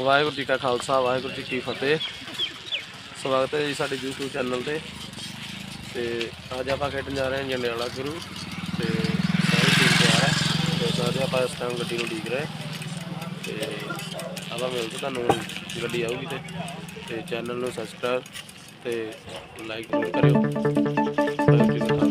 ਵਾਹਿਗੁਰੂ ਜੀ ਕਾ ਖਾਲਸਾ, ਵਾਹਿਗੁਰੂ ਜੀ ਕੀ ਫਤਿਹ। ਸਵਾਗਤ ਹੈ ਜੀ ਸਾਡੇ YouTube ਚੈਨਲ ਤੇ। ਤੇ ਅੱਜ ਆਪਾਂ ਖੇਡਣ ਜਾ ਰਹੇ ਹਾਂ ਜੰਡਿਆਲਾ ਗੁਰੂ। ਤੇ ਸਾਰੇ ਟੀਮ ਤਿਆਰ ਹੈ। ਤੇ ਸਾਰੇ ਆਪਾਂ ਇਸ ਟਾਈਮ ਗੱਡੀ ਨੂੰ ਡੀਕ ਰਹੇ। ਤੇ ਆਪਾਂ ਮਿਲ ਕੇ ਤੁਹਾਨੂੰ ਗੱਡੀ ਆਊਗੀ ਤੇ। ਤੇ ਚੈਨਲ ਨੂੰ ਸਬਸਕ੍ਰਾਈਬ ਤੇ ਲਾਈਕ ਜ਼ਰੂਰ ਕਰਿਓ।